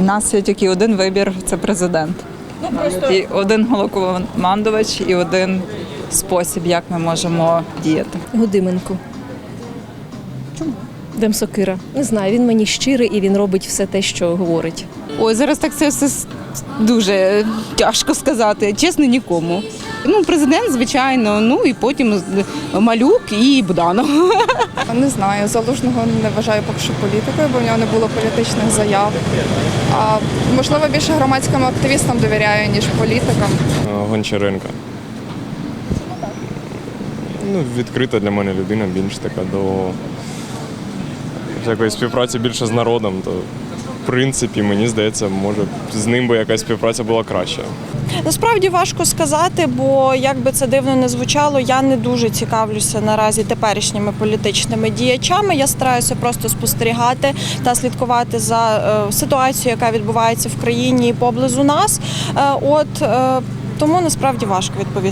У нас є тільки один вибір це президент. І один головнокомандувач і один спосіб, як ми можемо діяти. Годименко. Чому? Демсокира. Не знаю, він мені щирий і він робить все те, що говорить. Ой, зараз так це все дуже тяжко сказати. Чесно, нікому. Ну, президент, звичайно, ну і потім малюк і Буданов. Не знаю, залужного не вважаю поки що політикою, бо в нього не було політичних заяв. А можливо, більше громадським активістам довіряю, ніж політикам. Е, Гончаренка. Ну, відкрита для мене людина, більш така до якоїсь співпраці більше з народом, то в принципі, мені здається, може з ним би якась співпраця була краща. Насправді важко сказати, бо як би це дивно не звучало, я не дуже цікавлюся наразі теперішніми політичними діячами. Я стараюся просто спостерігати та слідкувати за е, ситуацією, яка відбувається в країні і поблизу нас. Е, От е, тому насправді важко відповісти.